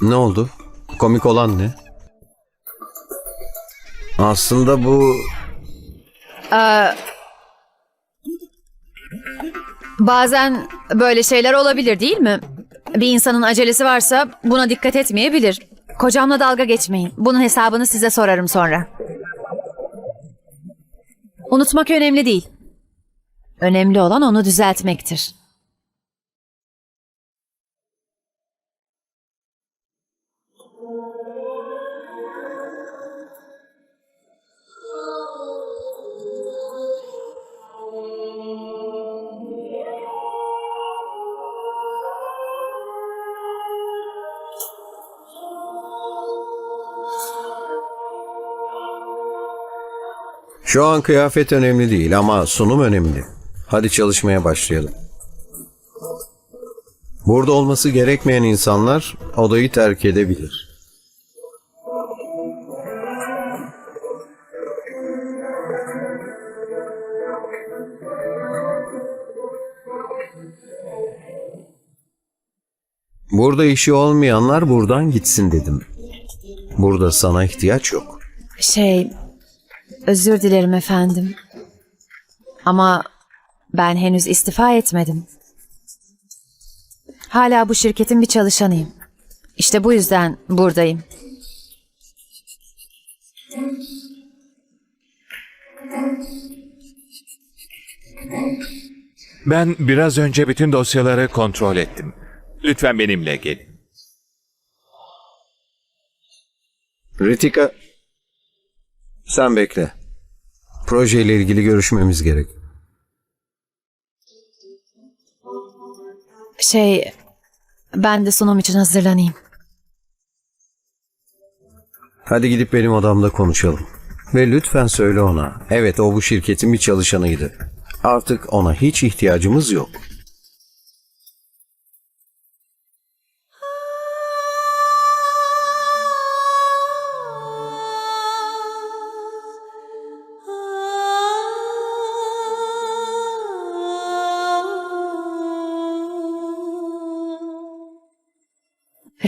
Ne oldu? Komik olan ne? Aslında bu Bazen böyle şeyler olabilir değil mi? Bir insanın acelesi varsa buna dikkat etmeyebilir. Kocamla dalga geçmeyin. Bunun hesabını size sorarım sonra. Unutmak önemli değil. Önemli olan onu düzeltmektir. şu an kıyafet önemli değil ama sunum önemli. Hadi çalışmaya başlayalım. Burada olması gerekmeyen insanlar odayı terk edebilir. Burada işi olmayanlar buradan gitsin dedim. Burada sana ihtiyaç yok. Şey, özür dilerim efendim. Ama ben henüz istifa etmedim. Hala bu şirketin bir çalışanıyım. İşte bu yüzden buradayım. Ben biraz önce bütün dosyaları kontrol ettim. Lütfen benimle gelin. Ritika, sen bekle. Projeyle ilgili görüşmemiz gerek. Şey, ben de sunum için hazırlanayım. Hadi gidip benim odamda konuşalım. Ve lütfen söyle ona. Evet o bu şirketin bir çalışanıydı. Artık ona hiç ihtiyacımız yok.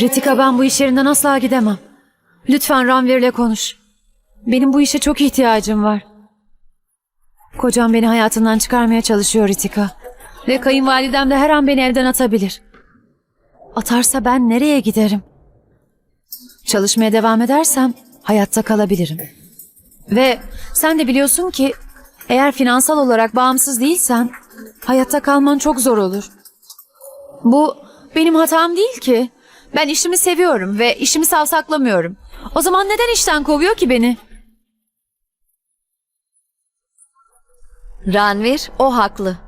Ritika ben bu iş yerinden asla gidemem. Lütfen Ranvir'le konuş. Benim bu işe çok ihtiyacım var. Kocam beni hayatından çıkarmaya çalışıyor Ritika. Ve kayınvalidem de her an beni evden atabilir. Atarsa ben nereye giderim? Çalışmaya devam edersem hayatta kalabilirim. Ve sen de biliyorsun ki eğer finansal olarak bağımsız değilsen hayatta kalman çok zor olur. Bu benim hatam değil ki. Ben işimi seviyorum ve işimi savsaklamıyorum. O zaman neden işten kovuyor ki beni? Ranvir, o haklı.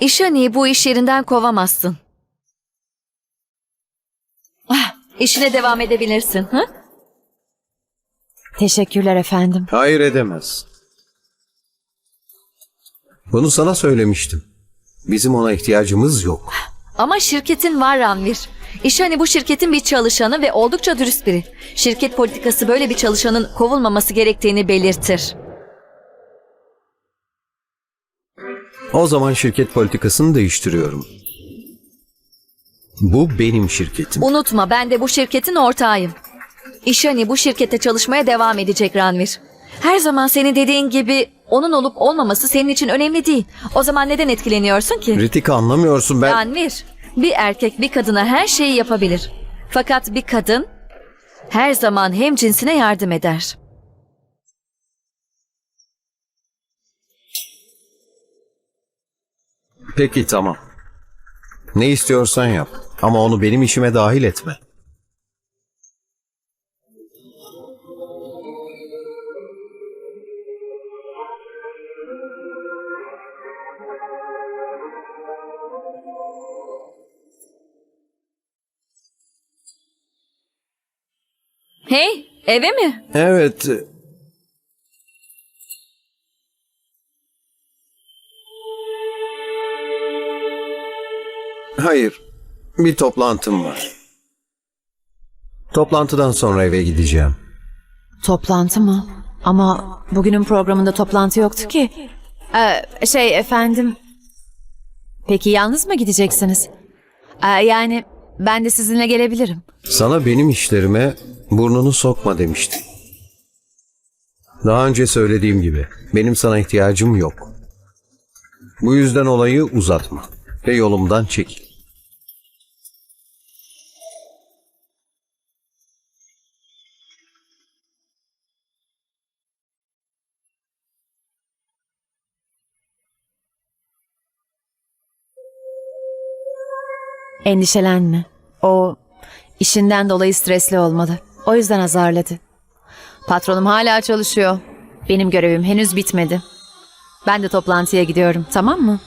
İşani'yi bu iş yerinden kovamazsın. Ah, işine devam edebilirsin. Hı? Teşekkürler efendim. Hayır edemez. Bunu sana söylemiştim. Bizim ona ihtiyacımız yok. Ama şirketin var Ranvir. İşani bu şirketin bir çalışanı ve oldukça dürüst biri. Şirket politikası böyle bir çalışanın kovulmaması gerektiğini belirtir. O zaman şirket politikasını değiştiriyorum. Bu benim şirketim. Unutma ben de bu şirketin ortağıyım. İşani bu şirkette çalışmaya devam edecek Ranvir. Her zaman senin dediğin gibi onun olup olmaması senin için önemli değil. O zaman neden etkileniyorsun ki? Ritika anlamıyorsun ben... Ranvir, bir erkek bir kadına her şeyi yapabilir. Fakat bir kadın her zaman hem cinsine yardım eder. Peki tamam. Ne istiyorsan yap. Ama onu benim işime dahil etme. Hey, eve mi? Evet. Hayır. Bir toplantım var. Toplantıdan sonra eve gideceğim. Toplantı mı? Ama bugünün programında toplantı yoktu ki. Ee, şey efendim. Peki yalnız mı gideceksiniz? Aa, yani ben de sizinle gelebilirim. Sana benim işlerime burnunu sokma demiştim. Daha önce söylediğim gibi benim sana ihtiyacım yok. Bu yüzden olayı uzatma ve yolumdan çekil. Endişelenme. O işinden dolayı stresli olmalı. O yüzden azarladı. Patronum hala çalışıyor. Benim görevim henüz bitmedi. Ben de toplantıya gidiyorum, tamam mı?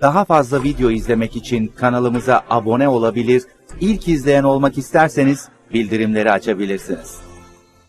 Daha fazla video izlemek için kanalımıza abone olabilir, ilk izleyen olmak isterseniz bildirimleri açabilirsiniz.